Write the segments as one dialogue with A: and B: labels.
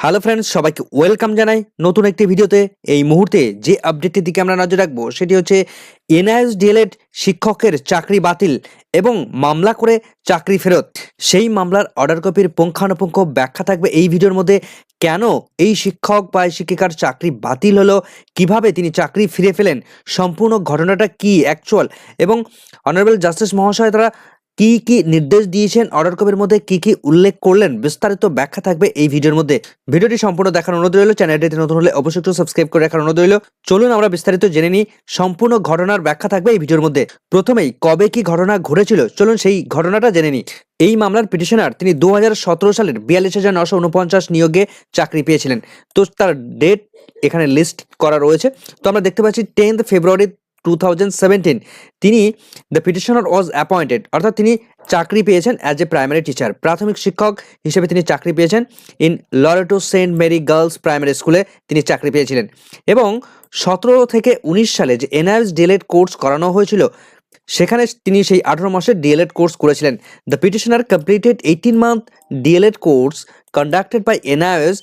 A: Hello friends সবাইকে welcome জানাই নতুন একটি ভিডিওতে। এই মুহূর্তে যে আপডেটটির দিকে আমরা নজর রাখব, সেটি হচ্ছে এনআইএস ডিএলএড শিক্ষকের চাকরি বাতিল এবং মামলা করে চাকরি ফেরত। সেই মামলার অর্ডার কপির পুঙ্খানুপুঙ্খ ব্যাখ্যা থাকবে এই ভিডিওর মধ্যে। কেন এই শিক্ষক বা শিক্ষিকার চাকরি বাতিল হলো? কীভাবে তিনি চাকরি ফিরে ফেলেন সম্পূর্ণ ঘটনাটা কি অ্যাকচুয়াল এবং অনারেবল জাস্টিস মহাশয় তারা কি কি নির্দেশ দিয়েছেন অর্ডার কপির মধ্যে কি কি উল্লেখ করলেন, বিস্তারিত ব্যাখ্যা থাকবে এই ভিডিওর মধ্যে। ভিডিওটি সম্পূর্ণ দেখার অনুরোধ রইল, চ্যানেলটিতে নতুন হলে অবশ্যই একটু সাবস্ক্রাইব করে রাখার অনুরোধ রইল। চলুন আমরা বিস্তারিত জেনে নিই, সম্পূর্ণ ঘটনার ব্যাখ্যা থাকবে এই ভিডিওর মধ্যে। প্রথমেই, কবে কি ঘটনা ঘটেছিল? চলুন সেই ঘটনাটা জেনে নিই। এই মামলার পিটিশনার, তিনি দু হাজার সতেরো সালের বিয়াল্লিশ হাজার নশো উনপঞ্চাশ নিয়োগে চাকরি পেয়েছিলেন। তো তার ডেট এখানে লিস্ট করা রয়েছে। তো আমরা দেখতে পাচ্ছি টেন্থ ফেব্রুয়ারি টু তিনি দ্য পিটিশনার ওয়াজ অ্যাপয়েন্টেড অর্থাৎ তিনি চাকরি পেয়েছেন অ্যাজ এ প্রাইমারি টিচার প্রাথমিক শিক্ষক হিসেবে তিনি চাকরি পেয়েছেন in Loreto saint Mary girls primary স্কুলে তিনি চাকরি পেয়েছিলেন। এবং সতেরো থেকে উনিশ সালে যে এনআইএস ডিএলএড কোর্স করানো হয়েছিল, সেখানে তিনি সেই আঠারো মাসের ডিএলএড কোর্স করেছিলেন। The petitioner completed eighteen month DElEd course conducted by NIS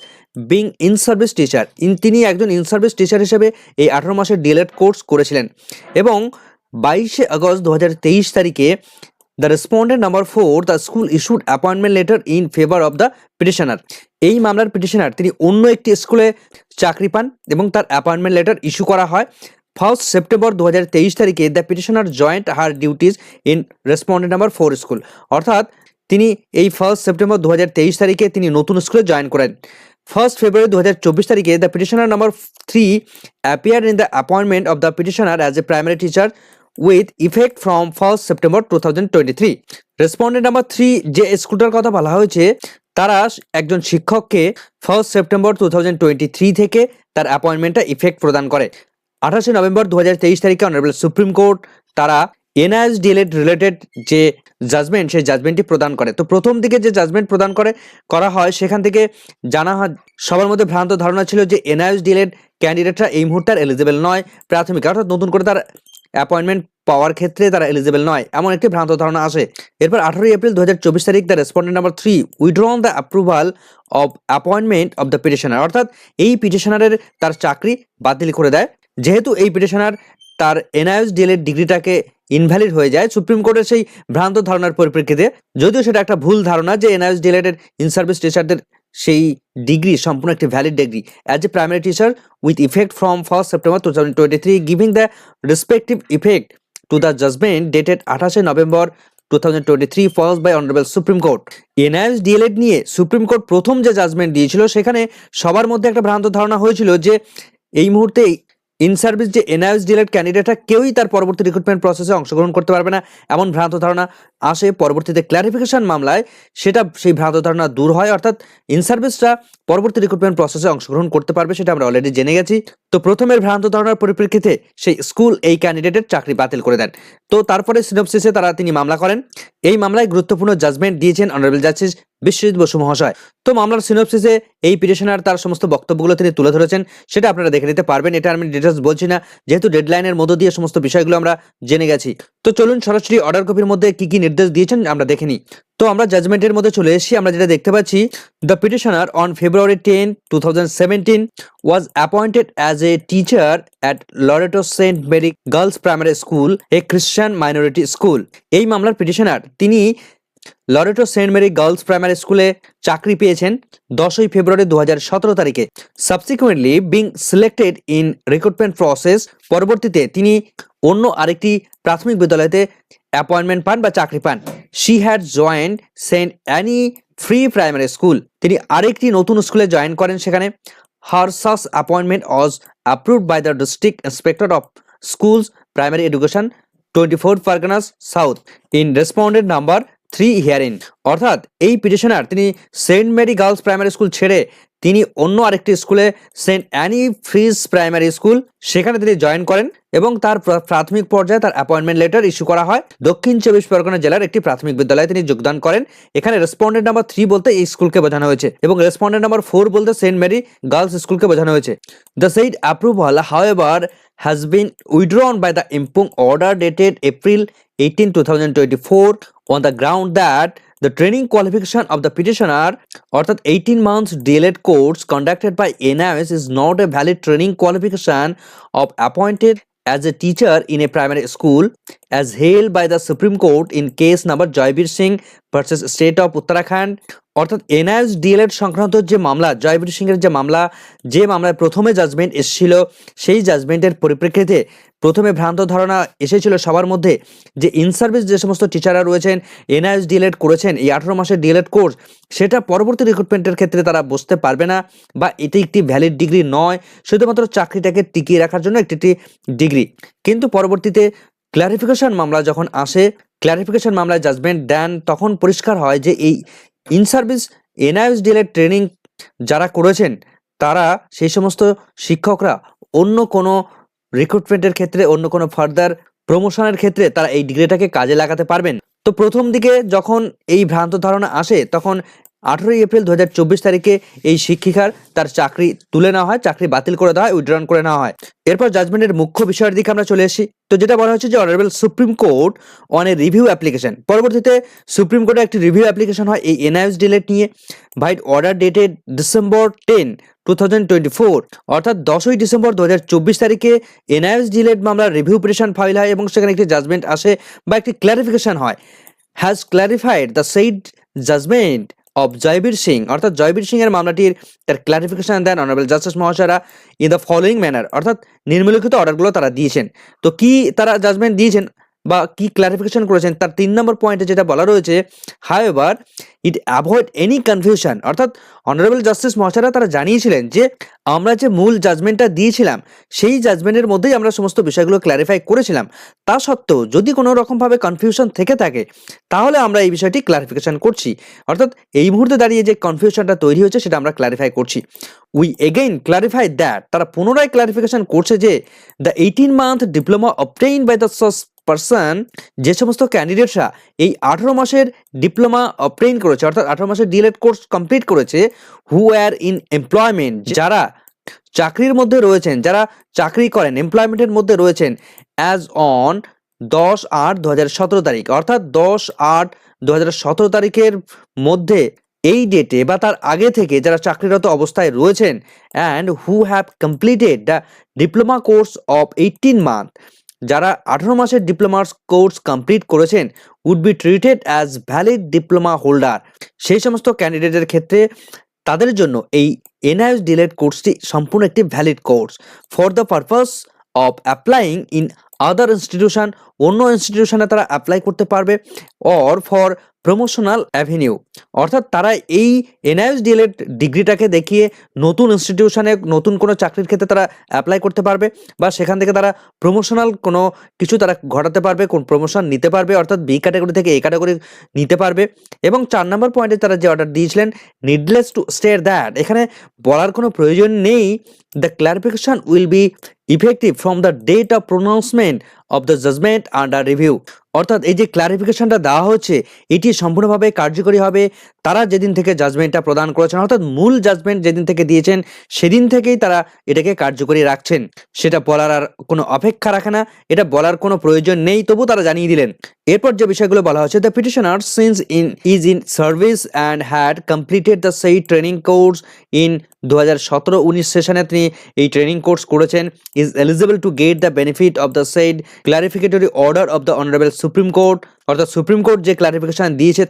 A: being in service teacher in তিনি একজন ইন সার্ভিস টিচার হিসেবে এই আঠারো মাসের ডিএলএড কোর্স করেছিলেন। এবং বাইশে আগস্ট দু হাজার তেইশ তারিখে the respondent number four the school issued appointment letter in favour of the petitioner এই মামলার পিটিশনার তিনি অন্য একটি স্কুলে চাকরি পান এবং তার অ্যাপয়েন্টমেন্ট লেটার ইস্যু করা হয়। ফার্স্ট সেপ্টেম্বর দু হাজার তেইশ তারিখে the petitioner joined her duties in respondent number four school অর্থাৎ তিনি এই ফার্স্ট সেপ্টেম্বর দু হাজার তেইশ তারিখে তিনি নতুন স্কুলে জয়েন করেন। ফার্স্ট ফেব্রুয়ারি দু হাজার চব্বিশ তারিখে the petitioner number three appear in the appointment of the petitioner as a primary teacher with effect from first September two thousand twenty three respondent number three যে স্কুলটার কথা বলা হয়েছে, তারা একজন শিক্ষককে first September two thousand twenty three থেকে তার অ্যাপয়েন্টমেন্টটা ইফেক্ট প্রদান করে। আঠাশে নভেম্বর দু হাজার তেইশ তারিখে অনারেবল সুপ্রিম কোর্ট তারা এনআইএস ডিএলএড রিলেটেড যে জাজমেন্ট সেই জাজমেন্টটি প্রদান করে। তো প্রথম দিকে যে জাজমেন্ট প্রদান করে, করা হয়, সেখান থেকে জানা হয়, সবার মধ্যে ভ্রান্ত ধারণা ছিল যে এনআইএস ডিএলএড ক্যান্ডিডেটরা এই মুহূর্তে এলিজিবল নয়, প্রাথমিক। অর্থাৎ নতুন করে তার অ্যাপয়েন্টমেন্ট পাওয়ার ক্ষেত্রে তারা এলিজিবল নয়, এমন একটি ভ্রান্ত ধারণা আসে। এরপর আঠারোই এপ্রিল দু হাজার চব্বিশ তারিখ the respondent number three withdrawn the approval of appointment of the petitioner অর্থাৎ এই পিটিশনারের তার চাকরি বাতিল করে দেয়। যেহেতু এই পিটিশনার তার এনআইএস ডিএলএড ডিগ্রিটাকে ইনভ্যালিড হয়ে যায় সুপ্রিম কোর্টের সেই ভ্রান্ত ধারণার পরিপ্রেক্ষিতে। যদিও সেটা একটা ভুল ধারণা যে এনআইএস ডিএলএড ইন সার্ভিস টিচারদের সেই ডিগ্রি সম্পূর্ণ একটি valid degree as a primary teacher with effect from first September two thousand twenty three giving the respective effect to the judgement dated আঠাশে November two thousand twenty three first by honourable supreme court NIS DElEd নিয়ে supreme court প্রথম যে judgement দিয়েছিল, সেখানে সবার মধ্যে একটা ভ্রান্ত ধারণা হয়েছিল যে এই মুহূর্তে ইন সার্ভিস যে এনআইএস ডিএলএড ক্যান্ডিডেটরা কেউই তার পরবর্তী রিক্রুটমেন্ট প্রসেসে অংশগ্রহণ করতে পারবে না। এমন ভ্রান্ত ধারণা আসে পরবর্তীতে ক্ল্যারিফিকেশন মামলায়। সেটা সেই ভ্রান্ত ধারণা দূর হয়, অর্থাৎ ইন সার্ভিসটা পরবর্তী রিক্রুটমেন্ট প্রসেসে অংশগ্রহণ করতে পারবে সেটা আমরা অলরেডি জেনে গেছি। তো প্রথমের ভ্রান্ত ধারণার পরিপ্রেক্ষিতে সেই স্কুল এই ক্যান্ডিডেটের চাকরি বাতিল করে দেন। তো তারপরে সিনপসিসে তারা তিনি মামলা করেন। এই মামলায় গুরুত্বপূর্ণ জাজমেন্ট দিয়েছেন অনারেবল জাস্টিস বিশ্বজিৎ বসু মহাশয়। তো মামলার সিনপসিসে এই পিটিশনার তার সমস্ত বক্তব্যগুলো তিনি তুলে ধরেছেন, সেটা আপনারা দেখে নিতে পারবেন, এটা আমি ডিটেলস বলছি না, যেহেতু ডেডলাইনের মধ্য দিয়ে সমস্ত বিষয়গুলো আমরা জেনে গেছি। তো চলুন সরাসরি অর্ডার কপির মধ্যে কি কি নির্দেশ দিয়েছেন আমরা দেখে নিই। তো আমরা জাজমেন্টের মধ্যে চলে এসেছি, আমরা যেটা দেখতে পাচ্ছি the petitioner on February ten two was appointed as a teacher at Loreto saint Mary girls primary school a Christian minority school এই মামলার পিটিশনার তিনি Loreto saint Mary girls primary স্কুলে চাকরি পেয়েছেন দশই ফেব্রুয়ারি দু তারিখে। Subsequently being selected in recruitment process পরবর্তীতে তিনি অন্য আরেকটি প্রাথমিক বিদ্যালয়তে অ্যাপয়েন্টমেন্ট পান বা চাকরি পান। She had joined Saint Annie free primary school তিনি আরেকটি নতুন স্কুলে জয়েন করেন সেখানে। Her সাস appointment was approved by the district inspector of schools primary education twenty four Parganas south in respondent number three hearing অর্থাৎ এই পিটিশনার তিনি saint Mary girls primary school ছেড়ে তিনি অন্য আরেকটি স্কুলে saint Annie frees primary school সেখানে তিনি জয়েন করেন এবং তার প্রাথমিক পর্যায়ে তার অ্যাপয়েন্টমেন্ট লেটার ইস্যু করা হয়। দক্ষিণ চব্বিশ পরগনা জেলার একটি প্রাথমিক বিদ্যালয়ে তিনি যোগদান করেন। এখানে রেসপন্ডেন্ট নাম্বার থ্রি বলতে এই স্কুলকে বোঝানো হয়েছে এবং রেসপন্ডেন্ট নাম্বার ফোর বলতে সেন্ট মেরি গার্লস স্কুলকে বোঝানো হয়েছে। The said approval however has been withdrawn by the impugned order dated April 18, 2024 on the ground that the training qualification of the petitioner অর্থাৎ eighteen months DElEd course conducted by NIS is not a valid training qualification of appointed as a teacher in a primary school. As hailed by the Supreme Court in case number Jaibir Singh versus State of Uttarakhand. অর্থাৎ NIS DElEd সংক্রান্ত যে মামলা জয়বীর সিংয়ের যে মামলা, যে মামলায় প্রথমে জাজমেন্ট এসেছিল, সেই জাজমেন্টের পরিপ্রেক্ষিতে প্রথমে ভ্রান্ত ধারণা এসেছিল সবার মধ্যে যে ইন সার্ভিস যে সমস্ত টিচাররা রয়েছেন এনআইএস ডিএলএড করেছেন, এই আঠারো মাসের ডিএলএড কোর্স সেটা পরবর্তী রিক্রুটমেন্টের ক্ষেত্রে তারা বসতে পারবে না বা এটি একটি ভ্যালিড ডিগ্রি নয়, শুধুমাত্র চাকরিটাকে টিকিয়ে রাখার জন্য একটি ডিগ্রি কিন্তু পরবর্তীতে ক্লারিফিকেশন মামলা যখন আসে ক্লারিফিকেশন মামলায় জাজমেন্ট দেন, তখন পরিষ্কার হয় যে এই in service NIS DElEd training যারা করেছেন, তারা সেই সমস্ত শিক্ষকরা অন্য কোনো রিক্রুটমেন্টের ক্ষেত্রে, অন্য কোনো ফার্দার প্রমোশনের ক্ষেত্রে তারা এই ডিগ্রিটাকে কাজে লাগাতে পারবেন। তো প্রথম দিকে যখন এই ভ্রান্ত ধারণা আসে, তখন আঠেরোই এপ্রিল দু হাজার চব্বিশ তারিখে এই শিক্ষিকার তার চাকরি তুলে নেওয়া হয়, চাকরি বাতিল করে দেওয়া হয় উইথড্রন করে নেওয়া হয়। এরপর জাজমেন্টের মুখ্য বিষয়ের দিকে আমরা চলে আসি। তো যেটা বলা হচ্ছে যে honourable supreme court on a review application পরবর্তীতে সুপ্রিম কোর্টে একটি রিভিউ অ্যাপ্লিকেশন হয় এই এনআইএস ডিলেট নিয়ে। Vide order dated December ten two thousand twenty four অর্থাৎ দশই ডিসেম্বর দু হাজার চব্বিশ তারিখে এনআইএস ডিলেট মামলার রিভিউ পিটিশন ফাইল হয় এবং সেখানে একটি জাজমেন্ট আসে বা একটি ক্ল্যারিফিকেশন হয়। Has clarified the said judgement of Jaibir Singh অর্থাৎ জয়বীর সিং এর মামলাটির তার ক্লারিফিকেশন দেন অনারেবল জাস্টিস মহাশয়রা ইন দ্য ফলোয়িং ম্যানার অর্থাৎ নির্মলিখিত অর্ডারগুলো তারা দিয়েছেন। তো কি তারা জাজমেন্ট দিয়েছেন? বা কি ক্লারিফিকেশন করেছেন, তার তিন নম্বর পয়েন্টে যেটা বলা রয়েছে however it avoid any confusion অর্থাৎ অনারেবল জাস্টিস মহাশয়রা তারা জানিয়েছিলেন যে, আমরা যে মূল জাজমেন্টটা দিয়েছিলাম, সেই জাজমেন্টের মধ্যেই আমরা সমস্ত বিষয়গুলো ক্ল্যারিফাই করেছিলাম। তা সত্ত্বেও যদি কোনো রকমভাবে কনফিউশন থেকে থাকে, তাহলে আমরা এই বিষয়টি ক্লারিফিকেশন করছি। অর্থাৎ এই মুহূর্তে দাঁড়িয়ে যে কনফিউশনটা তৈরি হয়েছে, সেটা আমরা ক্লারিফাই করছি। উই এগেইন ক্লারিফাই দ্যাট তারা পুনরায় ক্লারিফিকেশন করছে যে the eighteen month diploma obtain by the person যে সমস্ত ক্যান্ডিডেটরা এই আঠারো মাসের ডিপ্লোমা অবটেইন করেছে অর্থাৎ আঠারো মাসের ডিএলএড কোর্স কমপ্লিট করেছে হু আর ইন এমপ্লয়মেন্ট যারা চাকরির মধ্যে রয়েছেন যারা চাকরি করেন এমপ্লয়মেন্টের মধ্যে রয়েছেন অ্যাজ অন দশ আট দু হাজার সতেরো তারিখ অর্থাৎ দশ আট দু হাজার সতেরো তারিখের মধ্যে এই ডেটে বা তার আগে থেকে যারা চাকরিরত অবস্থায় রয়েছেন and who have completed the diploma course of eighteen month যারা আঠারো মাসের ডিপ্লোমার কোর্স কমপ্লিট করেছেন would be treated as valid diploma holder সেই সমস্ত ক্যান্ডিডেটের ক্ষেত্রে তাদের জন্য এই এনআইএস ডিলেট কোর্সটি সম্পূর্ণ একটি valid course for the purpose of applying in other institution অন্য ইনস্টিটিউশনে তারা অ্যাপ্লাই করতে পারবে অর ফর প্রমোশনাল অ্যাভিনিউ অর্থাৎ তারা এই এনআইএস ডিএলএড ডিগ্রিটাকে দেখিয়ে নতুন ইনস্টিটিউশনে নতুন কোনো চাকরির ক্ষেত্রে তারা অ্যাপ্লাই করতে পারবে, বা সেখান থেকে তারা প্রমোশনাল কোনো কিছু তারা ঘটাতে পারবে, কোন প্রমোশন নিতে পারবে, অর্থাৎ বি ক্যাটাগরি থেকে এ ক্যাটাগরি নিতে পারবে। এবং চার নম্বর পয়েন্টে তারা যে অর্ডার দিয়েছিলেন নিডলেস টু স্টেট দ্যাট এখানে বলার কোনো প্রয়োজন নেই the clarification will be effective from the date of pronouncement of the judgement under review অর্থাৎ এই যে ক্লারিফিকেশনটা দেওয়া হচ্ছে, এটি সম্পূর্ণভাবে কার্যকরী হবে। তারা যেদিন থেকে জাজমেন্টটা প্রদান করেছেন, অর্থাৎ মূল জাজমেন্ট যেদিন থেকে দিয়েছেন, সেদিন থেকেই তারা এটাকে কার্যকরী রাখছেন। সেটা বলার আর কোনো অপেক্ষা রাখে না। এটা বলার কোনো প্রয়োজন নেই, তবু তারা জানিয়ে দিলেন। এরপর যে বিষয়গুলো বলা হচ্ছে the petitioner since in is in service and had completed the সেই ট্রেনিং কোর্স ইন দু হাজার সতেরো, উনিশ সেশনে তিনি এই ট্রেনিং কোর্স করেছেন। Is eligible to get the benefit of the said clarificatory order of the honourable supreme court অর্থাৎ সুপ্রিম কোর্ট যে ক্লারিফিকেশন দিয়েছে,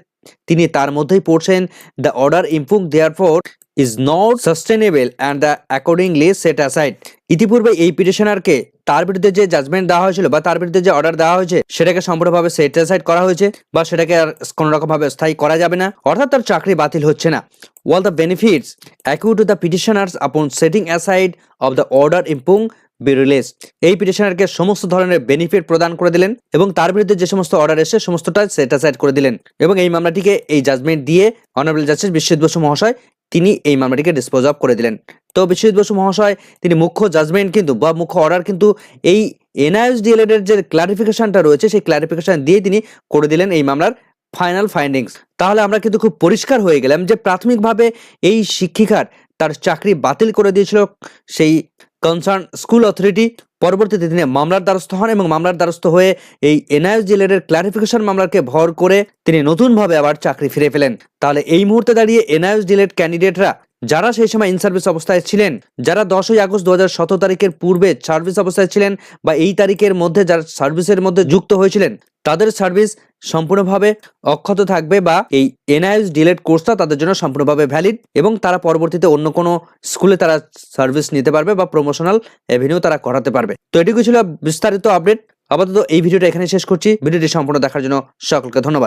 A: তিনি তার মধ্যেই পড়ছেন। The order impugned therefore is not sustainable and the accordingly set aside ইতিপূর্বে এই পিটিশনারকে তার বিরুদ্ধে যে জাজমেন্ট দেওয়া হয়েছিল বা তার বিরুদ্ধে যে অর্ডার দেওয়া হয়েছে, সেটাকে সম্পূর্ণভাবে সেট অ্যাসাইড করা হয়েছে বা সেটাকে আর কোনো রকমভাবে স্থায়ী করা যাবে না। অর্থাৎ তার চাকরি বাতিল হচ্ছে না। All the benefits accrue to the petitioners upon setting aside of the order impugned be release এই পিটিশনারকে সমস্ত ধরনের বেনিফিট প্রদান করে দিলেন এবং তার বিরুদ্ধে যে সমস্ত অর্ডার এসে সমস্তটা সেট অ্যাসাইড করে দিলেন। এবং এই মামলাটিকে এই জাজমেন্ট দিয়ে অনারেবল জাস্টিস বসু মহাশয় তিনি এই মামলাটিকে ডিসপোজ অফ করে দিলেন। তো বিশ্বজিৎ বসু মহাশয়, তিনি মুখ্য জাজমেন্ট কিন্তু বা মুখ্য অর্ডার কিন্তু এই এনআইএস ডিএলএড এর যে ক্লারিফিকেশনটা রয়েছে, সেই ক্লারিফিকেশন দিয়ে তিনি করে দিলেন এই মামলার ফাইনাল ফাইন্ডিংস তাহলে আমরা কিন্তু খুব পরিষ্কার হয়ে গেলাম যে প্রাথমিকভাবে এই শিক্ষিকার তার চাকরি বাতিল করে দিয়েছিল সেই কনসার্ন স্কুল অথরিটি পরবর্তীতে তিনি মামলার দ্বারস্থ হন এবং মামলার দ্বারস্থ হয়ে এই এনআইএস ডিএলএড ক্লারিফিকেশন মামলাকে ভর করে তিনি নতুনভাবে আবার চাকরি ফিরে পেলেন। তাহলে এই মুহূর্তে দাঁড়িয়ে এনআইএস ডিএলএড ক্যান্ডিডেটরা যারা সেই সময় ইন সার্ভিস অবস্থায় ছিলেন, যারা দশই আগস্ট দু হাজার সতেরো তারিখের পূর্বে সার্ভিস অবস্থায় ছিলেন বা এই তারিখের মধ্যে যারা সার্ভিসের মধ্যে যুক্ত হয়েছিলেন তাদের সার্ভিস সম্পূর্ণভাবে অক্ষত থাকবে বা এই এনআইএস ডিলেট কোর্সটা তাদের জন্য সম্পূর্ণভাবে ভ্যালিড এবং তারা পরবর্তীতে অন্য কোনো স্কুলে তারা সার্ভিস নিতে পারবে বা প্রমোশনাল এভিনিউ তারা করাতে পারবে। তো এটুকু ছিল বিস্তারিত আপডেট আপাতত এই ভিডিওটা এখানে শেষ করছি। ভিডিওটি সম্পূর্ণ দেখার জন্য সকলকে ধন্যবাদ।